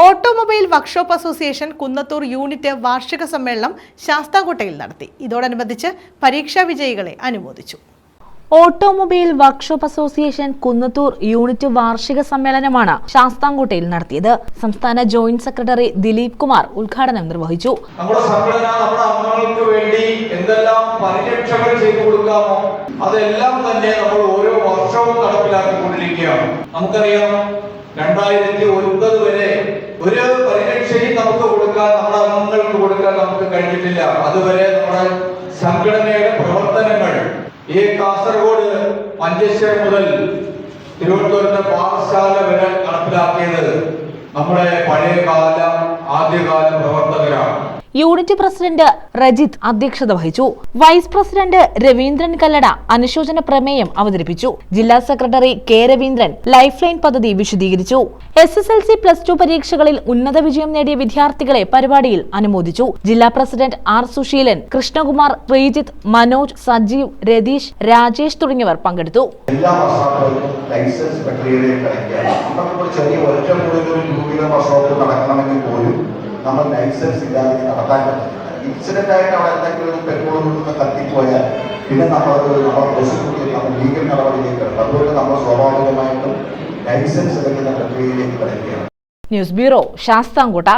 Automobile workshop association Kunnathur unit വാർഷിക സമ്മേളനം ശാസ്താകോട്ടയിൽ നടത്തി. ഇതോടനുബന്ധിച്ച് പരീക്ഷാ വിജയികളെ അനുമോദിച്ചു. Automobile workshop association Kunnathur unit വാർഷിക സമ്മേളനമാണ് ശാസ്താംകോട്ടയിൽ നടത്തിയത്. സംസ്ഥാന ജോയിന്റ് സെക്രട്ടറി ദിലീപ് കുമാർ ഉദ്ഘാടനം നിർവഹിച്ചു. നമ്മുടെ സംഘടന നമ്മുടെ അംഗങ്ങൾക്ക് വേണ്ടി എന്തെല്ലാം പരിരക്ഷകൾ ചെയ്തു കൊടുക്കാമോ അതെല്ലാം തന്നെ നമ്മൾ ഓരോ വർഷവും നടപ്പിലാക്കിക്കൊണ്ടിരിക്കുകയാണ്. നമുക്കറിയാം രണ്ടായിരത്തി ഒൻപത് വരെ ഒരു പരിരക്ഷയും നമുക്ക് കൊടുക്കാൻ നമ്മുടെ അംഗങ്ങൾക്ക് കൊടുക്കാൻ നമുക്ക് കഴിഞ്ഞിട്ടില്ല. അതുവരെ നമ്മുടെ സംഘടനയുടെ പ്രവർത്തനങ്ങൾ ഈ കാസർഗോഡ് മഞ്ചേശ്വരം മുതൽ തിരുവനന്തപുരത്തെ പാഠശാല വരെ നടപ്പിലാക്കിയത് നമ്മുടെ പഴയകാല ആദ്യകാല പ്രവർത്തകരാണ്. യൂണിറ്റ് പ്രസിഡന്റ് റജിത് അധ്യക്ഷത വഹിച്ചു. വൈസ് പ്രസിഡന്റ് രവീന്ദ്രൻ കല്ലട അനുശോചന പ്രമേയം അവതരിപ്പിച്ചു. ജില്ലാ secretary K Raveendran life line പദ്ധതി വിശദീകരിച്ചു. S S L C plus two പരീക്ഷകളിൽ ഉന്നത വിജയം നേടിയ വിദ്യാർത്ഥികളെ പരിപാടിയിൽ അനുമോദിച്ചു. ജില്ലാ പ്രസിഡന്റ് ആർ സുശീലൻ കൃഷ്ണകുമാർ ശ്രീജിത്ത് മനോജ് സജീവ് രതീഷ് രാജേഷ് തുടങ്ങിയവർ പങ്കെടുത്തു. എല്ലാ ലൈസൻസ് പ്രക്രിയയിലേക്ക് ചെറിയ ഒറ്റ നടക്കണമെങ്കിൽ നമ്മൾ ലൈസൻസ് ഇല്ലാതെ നടത്താൻ പറ്റില്ല. ഇൻസിഡന്റ് ആയിട്ട് അവിടെ എന്തെങ്കിലും പെട്രോൾ കൊണ്ടൊന്ന് കത്തിപ്പോയാൽ പിന്നെ നമ്മൾ നമ്മൾ പ്രോസിക്യൂട്ട് നമ്മൾ ലീഗൽ നടപടിയിലേക്ക് കിടക്കും അതുകൊണ്ട് നമ്മൾ സ്വാഭാവികമായിട്ടും ലൈസൻസ് എടുക്കുന്ന പ്രക്രിയയിലേക്ക് കിടക്കുകയാണ് ന്യൂസ് ബ്യൂറോ ശാസ്താംകോട്ട.